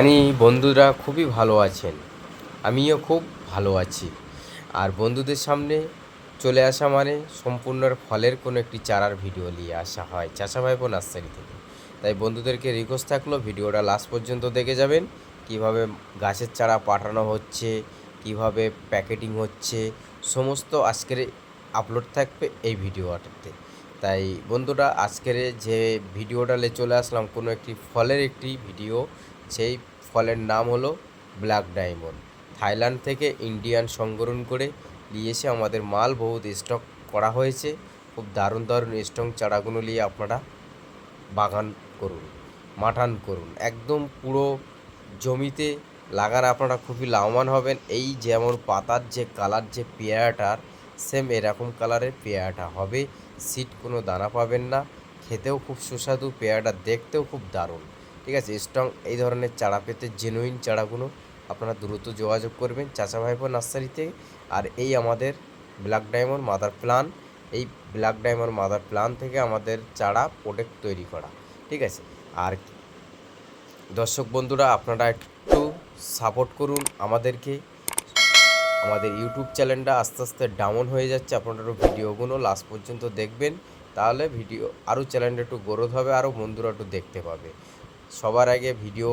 জানি বন্ধুরা খুবই ভালো আছেন। আমিও খুব ভালো আছি। আর বন্ধুদের সামনে চলে আসা মানে সম্পূর্ণ ফলের কোনো একটি চারার ভিডিও নিয়ে আসা হয় চাষা ভাইপো নার্সারি থেকে। তাই বন্ধুদেরকে রিকোয়েস্ট থাকল ভিডিওটা লাস্ট পর্যন্ত দেখে যাবেন, কীভাবে গাছের চারা পাঠানো হচ্ছে, কীভাবে প্যাকেটিং হচ্ছে, সমস্ত আজকের আপলোড থাকবে এই ভিডিওটাতে। তাই বন্ধুরা আজকের যে ভিডিওটা লে চলে আসলাম, কোনো একটি ফলের একটি ভিডিও সেই ফলের নাম হলো ব্ল্যাক ডায়মন্ড। থাইল্যান্ড থেকে ইন্ডিয়ান সংগ্রহণ করে নিয়ে এসে আমাদের মাল বহুত স্টক করা হয়েছে। খুব দারুণ দারুণ স্টক চারাগুলো নিয়ে আপনারা বাগান করুন, মাঠান করুন। একদম পুরো জমিতে লাগান আপনারা খুবই লাভবান হবেন। এই যেমন পাতার যে কালার, যে পেয়ারাটার সেম এরকম কালারের পেয়ারাটা হবে। সিট কোনো দানা পাবেন না। খেতেও খুব সুস্বাদু, পেয়ারাটা দেখতেও খুব দারুণ। ঠিক আছে স্ট্রং এই ধরনের চারা পেতে জেনুইন চারাগুলো আপনারা দ্রুত যোগাযোগ করবেন চাচা ভাইপো নার্সারিতে। আর এই আমাদের ব্ল্যাক ডায়মন্ড মাদার প্লান এই ব্ল্যাক ডায়মন্ড মাদার প্লান থেকে আমাদের চারা প্রোডাক্ট তৈরি করা, ঠিক আছে? আর দর্শক বন্ধুরা, আপনারা একটু সাপোর্ট করুন আমাদেরকে। আমাদের ইউটিউব চ্যানেলটা আস্তে আস্তে ডাউন হয়ে যাচ্ছে, আপনারা ভিডিওগুলো লাস্ট পর্যন্ত দেখবেন, তাহলে ভিডিও আরও চ্যানেলটা একটু গ্রোথ হবে, আরও বন্ধুরা একটু দেখতে পাবে। সবার আগে ভিডিও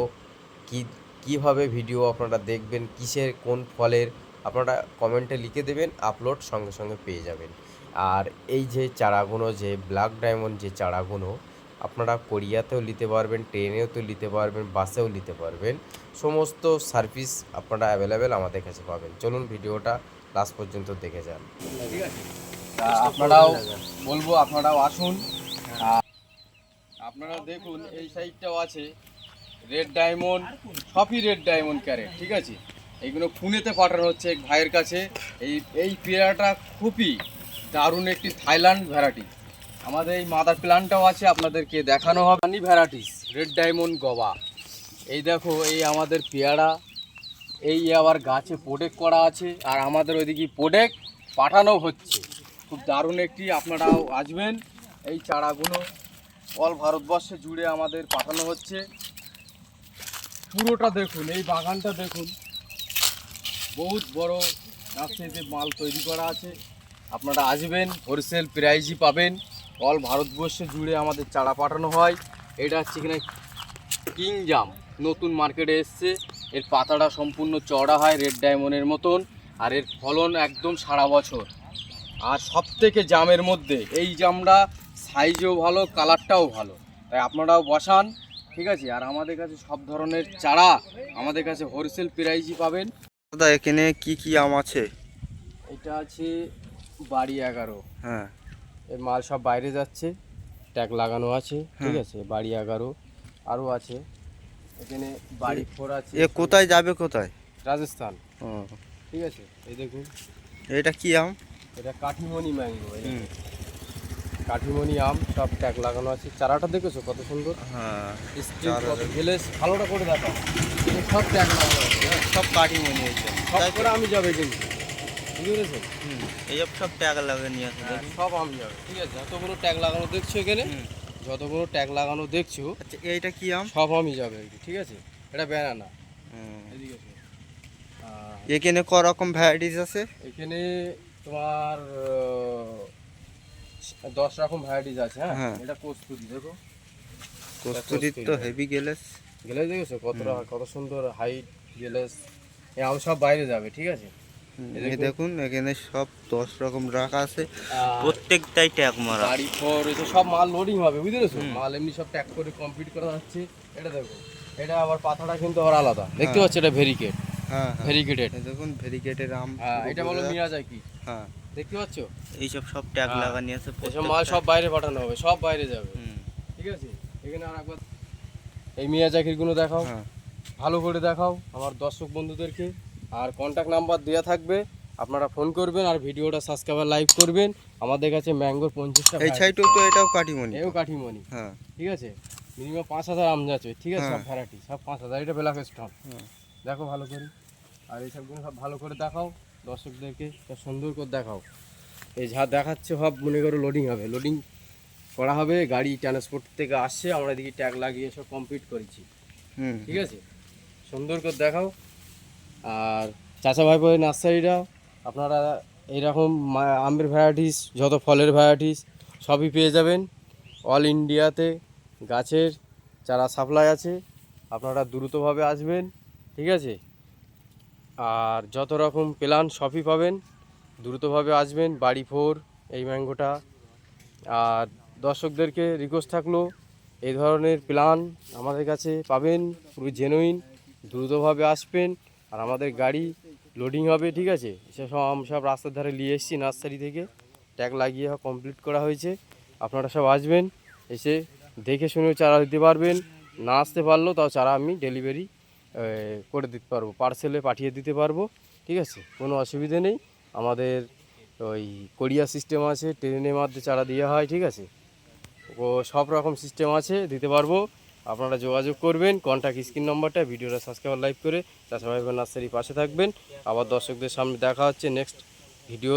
কি কীভাবে ভিডিও আপনারা দেখবেন কিসের কোন ফলের আপনারা কমেন্টে লিখে দেবেন আপলোড সঙ্গে সঙ্গে পেয়ে যাবেন। আর এই যে চারাগুলো যে ব্ল্যাক ডায়মন্ড যে চারাগুলো আপনারা কোরিয়াতেও নিতে পারবেন ট্রেনেও তো নিতে পারবেন বাসেও নিতে পারবেন সমস্ত সার্ভিস আপনারা অ্যাভেলেবেল আমাদের কাছে পাবেন। চলুন ভিডিওটা লাস্ট পর্যন্ত দেখে যান। ঠিক আছে। আপনারাও বলব আপনারাও আসুন আপনারা দেখুন, এই সাইডটাও আছে। রেড ডায়মন্ড সবই রেড ডায়মন্ড ক্যারেট ঠিক আছে? এইগুলো পুনেতে পাঠানো হচ্ছে এক ভাইয়ের কাছে। এই এই পেয়ারাটা খুবই দারুণ একটি থাইল্যান্ড ভ্যারাইটি। আমাদের এই মাদার প্ল্যান্টটাও আছে, আপনাদেরকে দেখানো হবে। আনি ভ্যারাইটিস রেড ডায়মন্ড গবা। এই দেখো, এই আমাদের পেয়ারা। এই আবার গাছে প্রোডেক্ট করা আছে, আর আমাদের ওইদিকে প্রোডেক্ট পাঠানো হচ্ছে। খুব দারুণ একটি, আপনারাও আসবেন এই চারাগুলো। অল ভারতবর্ষে জুড়ে আমাদের পাঠানো হচ্ছে। পুরোটা দেখুন, এই বাগানটা দেখুন। বহুত বড় নার্সারিতে মাল তৈরি করা আছে। আপনারা আসবেন হোলসেল প্রাইজই পাবেন। অল ভারতবর্ষে জুড়ে আমাদের চারা পাঠানো হয়। এটা হচ্ছে কিনা কিং জাম। নতুন মার্কেটে এসছে। এর পাতাটা সম্পূর্ণ চড়া হয় রেড ডায়মন্ডের মতন। আর এর ফলন একদম সারা বছর। আর সব থেকে জামের মধ্যে, এই জামটা সাইজও ভালো কালারটাও ভালো। তাই আপনারাও বসান ঠিক আছে? আর আমাদের কাছে সব ধরনের চারা আমাদের কাছে হোলসেল প্রাইজই পাবেন। দাদা এখানে কি কি আম আছে? এটা আছে বাড়ি এগারো। হ্যাঁ। এর মাল সব বাইরে যাচ্ছে ট্যাগ লাগানো আছে ঠিক হ্যাঁ। আছে? বাড়ি এগারো আরও আছে। এখানে বাড়ি ফোর আছে। এ কোথায় যাবে কোথায়? রাজস্থান। ঠিক আছে? এই দেখুন। এটা কি আম? এটা কাঠিমণি ম্যাঙ্গো। কাঠিমণি আম সব ট্যাগ লাগানো আছে। চারাটা দেখেছ? কত সুন্দর? হ্যাঁ গেলে ভালোটা করে দেখা সব ট্যাগ লাগানো আছে হ্যাঁ। সব মনে হয়েছে সব করে আমি যাবে কিন্তু বুঝতে এইসব সব টাকা লাগে নিয়ে আসে হ্যাঁ, সব আমি যাবে ঠিক আছে? যতগুলো ট্যাগ লাগানো দেখছ এখানে যতগুলো ট্যাগ লাগানো দেখছ আচ্ছা এইটা কি আম? সব আমি যাবে ঠিক আছে? এটা ব্যানানা এখানে ক রকম ভ্যারাইটিস আছে? এখানে তোমার দশ রকম ভ্যারাইটিস আছে হ্যাঁ? হ্যাঁ। এটা কস্তুরি দেখো। কস্তুরির তো হেভি গেলেস গেলে দেখেছ কতটা কত সুন্দর হাইট গেলেস আম সব বাইরে যাবে ঠিক আছে? এই দেখুন। এখানে সব দশ রকম রাখা আছে। প্রত্যেকটাই ট্যাগ মারা। গাড়ি ফোর এটা সব মাল লোডিং হবে বুঝতে পেরেছ? মাল এমনি সব ট্যাগ করে কমপ্লিট করা হচ্ছে। এটা দেখো এটা আবার পাতাটা কিন্তু আবার আলাদা। দেখতে হ্যাঁ। পাচ্ছ এটা ভেরিকেট হ্যাঁ হ্যাঁ। ভেরিকেটেড দেখুন ভেরিকেটের আম। হ্যাঁ এটা বলো বোঝা- যায় কি? হ্যাঁ। দেখতে পাচ্ছ? এইসব সব ট্যাগ হ্যাঁ। লাগানি আছে এসব মাল সব বাইরে পাঠানো হবে সব বাইরে যাবে। ঠিক আছে? এখানে আর একবার এই মিয়া জাকিরগুলো দেখাও। হ্যাঁ। ভালো করে দেখাও আমার দর্শক বন্ধুদেরকে। আর কন্ট্যাক্ট নাম্বার দেওয়া থাকবে আপনারা ফোন করবেন আর ভিডিওটা সাবস্ক্রাইবার লাইভ করবেন। আমাদের কাছে ম্যাঙ্গোর পঞ্চাশটা এই সাইডেও তো এটাও কাটিমনি এও কাঠিমণি। হ্যাঁ। ঠিক আছে? মিনিমাম পাঁচ হাজার আম যাচ্ছে ঠিক আছে? সব। ভ্যারাইটি সব পাঁচ হাজার। এটা বেলাক স্টক হ্যাঁ। দেখো ভালো করে। আর এইসবগুলো সব ভালো করে দেখাও। দর্শকদেরকে সব সুন্দর করে দেখাও। এই যা দেখাচ্ছে সব মনে করো লোডিং হবে। লোডিং করা হবে গাড়ি ট্রান্সপোর্ট থেকে আসছে আমরা এদিকে ট্যাগ লাগিয়ে সব কমপ্লিট করেছি। হুম। ঠিক আছে? সুন্দর করে দেখাও। আর চাচা ভাই বোনের নার্সারিটা আপনারা এইরকম আমের ভ্যারাইটিস যত ফলের ভ্যারাইটিস সবই পেয়ে যাবেন। অল ইন্ডিয়াতে গাছের চারা সাপ্লাই আছে। আপনারা দ্রুতভাবে আসবেন। ঠিক আছে? আর যত রকম প্ল্যান সবই পাবেন, দ্রুতভাবে আসবেন, বাড়ি ফোর এই ম্যাঙ্গোটা আর দর্শকদেরকে রিকোয়েস্ট থাকল এই ধরনের প্ল্যান আমাদের কাছে পাবেন, পুরো জেনুইন দ্রুতভাবে আসবেন, আর আমাদের গাড়ি লোডিং হবে, ঠিক আছে? সেসব আমি সব রাস্তার ধারে নিয়ে এসেছি নার্সারি থেকে। ট্যাগ লাগিয়ে কমপ্লিট করা হয়েছে। আপনারা সব আসবেন, এসে দেখে শুনে চারা দিতে পারবেন, না আসতে পারলেও তাও চারা আমি ডেলিভারি করে দিতে পারব পার্সেলে পাঠিয়ে দিতে পারব, ঠিক আছে? কোনো অসুবিধে নেই। আমাদের ওই কোরিয়া সিস্টেম আছে ট্রেনের মাধ্যমে চারা দেওয়া হয়, ঠিক আছে? ও সব রকম সিস্টেম আছে, দিতে পারব। আপনারা যোগাযোগ করবেন কন্ট্যাক্ট স্ক্রিন নম্বরটা ভিডিওটা সাবস্ক্রাইব লাইভ করে চাষা ভাই নার্সারি পাশে থাকবেন। আবার দর্শকদের সামনে দেখা হচ্ছে নেক্সট ভিডিও